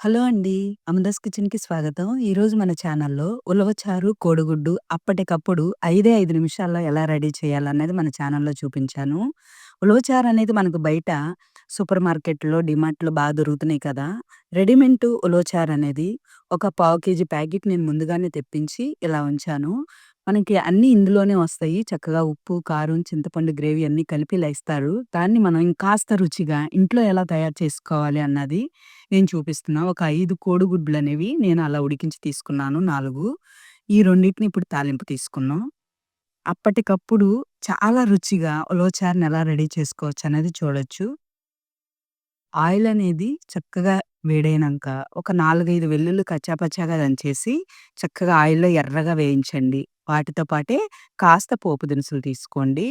Hello అండి. అమదాస్ కిచెన్‌కి స్వాగతం. ఈరోజు మన ఛానల్‌లో ఉలవచారు, కోడిగుడ్డు అప్పటికప్పుడు 5 నిమిషాల్లో ఎలా రెడీ చేయాలనేది మన ఛానల్‌లో చూపించాను. ఉలవచారు అనేది మనకు బయట సూపర్ మార్కెట్‌లో, డీమార్ట్‌లో బాగా దొరుకుతున్నాయి కదా! రెడీమేడ్ ఉలవచారు అనేది ఒక పావు కేజీ ప్యాకెట్ నేను ముందుగానే తెప్పించి ఇలా ఉంచాను. మనకి అన్నీ ఇందులోనే వస్తాయి. చక్కగా ఉప్పు, కారం, చింతపండు గ్రేవీ అన్నీ కలిపి ఇలా ఇస్తారు. దాన్ని మనం ఇంకాస్త రుచిగా ఇంట్లో ఎలా తయారు చేసుకోవాలి అన్నది నేను చూపిస్తున్నా. ఒక 5 కోడిగుడ్లనేవి నేను అలా ఉడికించి తీసుకున్నాను 4. ఈ రెండిటిని ఇప్పుడు తాలింపు తీసుకున్నాం. అప్పటికప్పుడు చాలా రుచిగా ఉలవచారుని ఎలా రెడీ చేసుకోవచ్చు అనేది చూడొచ్చు. ఆయిల్ అనేది చక్కగా వేడైనంక ఒక 4, 5 వెల్లుల్లి కచ్చాపచ్చాగా దంచేసి చక్కగా ఆయిల్‌లో ఎర్రగా వేయించండి. వాటితో పాటే కాస్త పోపు దినుసులు తీసుకోండి.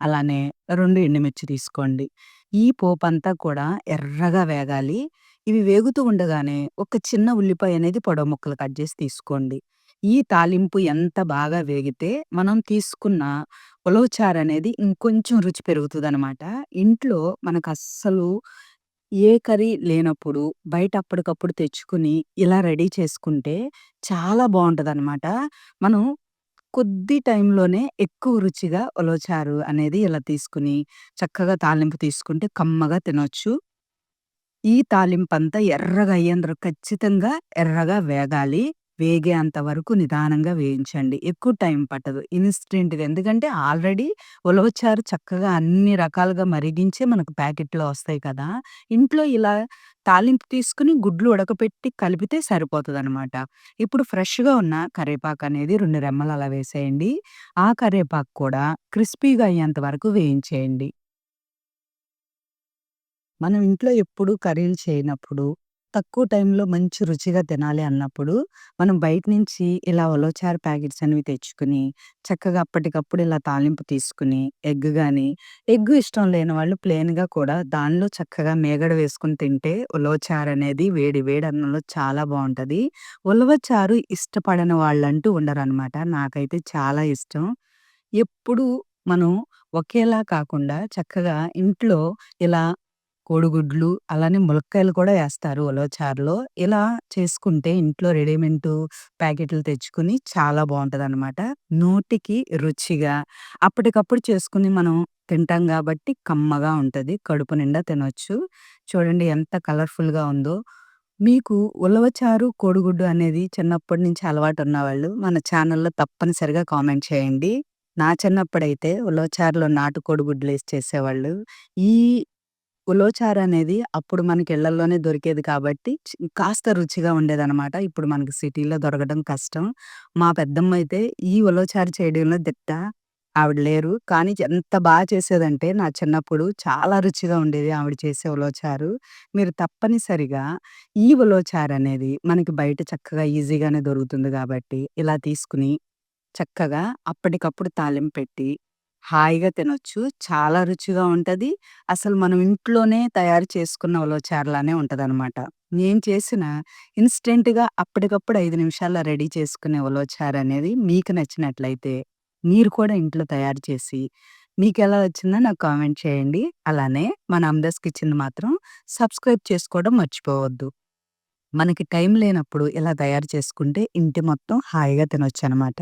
అలానే 2 ఎండుమిర్చి తీసుకోండి. ఈ పోపంతా కూడా ఎర్రగా వేగాలి. ఇవి వేగుతూ ఉండగానే ఒక చిన్న ఉల్లిపాయ అనేది పొడవు ముక్కలు కట్ చేసి తీసుకోండి. ఈ తాలింపు ఎంత బాగా వేగితే మనం తీసుకున్న ఉలవచారు అనేది ఇంకొంచెం రుచి పెరుగుతదనమాట. ఇంట్లో మనకస్సలు ఏ కర్రీ లేనప్పుడు బయట అప్పటికప్పుడు తెచ్చుకొని ఇలా రెడీ చేసుకుంటే చాలా బావుంటదనమాట. మనం కొద్ది టైంలోనే ఎక్కువ రుచిగా ఉలవచారు అనేది ఇలా తీసుకొని చక్కగా తాలింపు తీసుకుంటే కమ్మగా తినొచ్చు. ఈ తాలింపంతా ఎర్రగా అయ్యేంత ఖచ్చితంగా ఎర్రగా వేగాలి. వేగేంత వరకు నిదానంగా వేయించండి. ఎక్కువ టైం పట్టదు. ఇన్‌స్టెంట్‌గా ఎందుకంటే ఆల్రెడీ ఉలవచారు చక్కగా అన్ని రకాలుగా మరిగించే మనకు ప్యాకెట్‌లో వస్తాయి కదా! ఇంట్లో ఇలా తాలింపు తీసుకొని గుడ్లు ఉడకపెట్టి కలిపితే సరిపోతదనమాట. ఇప్పుడు ఫ్రెష్‌గా ఉన్న కరివేపాకనేది 2 రెమ్మలు అలా వేసేయండి. ఆ కరివేపాకు కూడా క్రిస్పీగా అయ్యేంత వరకు వేయించేయండి. మనం ఇంట్లో ఎప్పుడు కర్రీలు చేయనప్పుడు, తక్కువ టైంలో మంచి రుచిగా తినాలి అన్నప్పుడు, మనం బయట నుంచి ఇలా ఉలవచారు ప్యాకెట్స్ అనేవి తెచ్చుకొని, చక్కగా అప్పటికప్పుడు ఇలా తాలింపు తీసుకొని, ఎగ్ గాని, ఎగ్ ఇష్టం లేని వాళ్ళు ప్లెయిన్‌గా కూడా దానిలో చక్కగా మేగడ వేసుకొని తింటే ఉలవచారు అనేది వేడి వేడి అన్నంలో చాలా బావుంటది. ఉలవచారు ఇష్టపడని వాళ్ళంటూ ఉండరనమాట. నాకైతే చాలా ఇష్టం. ఎప్పుడు మనం ఒకేలా కాకుండా చక్కగా ఇంట్లో ఇలా కోడిగుడ్లు, అలానే ములక్కాయలు కూడా ఏస్తారు ఉలవచారులో. ఇలా చేసుకుంటే ఇంట్లో రెడీమేడ్ ప్యాకెట్లు తెచ్చుకొని చాలా బావుంటదనమాట. నోటికి రుచిగా అప్పటికప్పుడు చేసుకొని మనం తింటాం గాబట్టి కమ్మగా ఉంటది. కడుపు నిండా తినొచ్చు. చూడండి ఎంత కలర్‌ఫుల్‌గా ఉందో. మీకు ఉలవచారు, కోడిగుడ్డు అనేది చిన్నప్పటి నుంచి అలవాటున్నవాళ్ళు మన ఛానల్‌లో తప్పనిసరిగా కామెంట్ చేయండి. నా చిన్నప్పుడైతే ఉలవచారులో నాటు కోడిగుడ్లు వేసి చేసేవాళ్ళు. ఈ ఉలవచారు అనేది అప్పుడు మనకి ఇళ్ళల్లోనే దొరికేది కాబట్టి చి కాస్త రుచిగా ఉండేదనమాట. ఇప్పుడు మనకి సిటీలో దొరకడం కష్టం. మా పెద్దమ్మ అయితే ఈ ఉలవచారు చేయడంలో దిట్ట. ఆవిడ లేరు. కానీ ఎంత బా చేసేదంటే నా చిన్నప్పుడు చాలా రుచిగా ఉండేది ఆవిడ చేసే ఉలవచారు. మీరు తప్పనిసరిగా ఈ ఉలవచారు అనేది మనకి బయట చక్కగా ఈజీగానే దొరుకుతుంది కాబట్టి ఇలా తీసుకొని చక్కగా అప్పటికప్పుడు తాలింపు పెట్టి హాయిగా తినొచ్చు. చాలా రుచిగా ఉంటది. అసలు మనం ఇంట్లోనే తయారు చేసుకున్న ఉలవచారులానే ఉంటదనమాట. నేను చేసిన ఇన్‌స్టెంట్‌గా అప్పటికప్పుడు 5 నిమిషాల్లో రెడీ చేసుకునే ఉలవచారు అనేది మీకు నచ్చినట్లయితే, మీరు కూడా ఇంట్లో తయారు చేసి, మీకెలా వచ్చిందో నాకు కామెంట్ చేయండి. అలానే మన అమ్దాస్ కిచెన్‌ని మాత్రం సబ్స్క్రైబ్ చేసుకోవడం మర్చిపోవద్దు. మనకి టైం లేనప్పుడు ఇలా తయారు చేసుకుంటే ఇంటి మొత్తం హాయిగా తినొచ్చనమాట.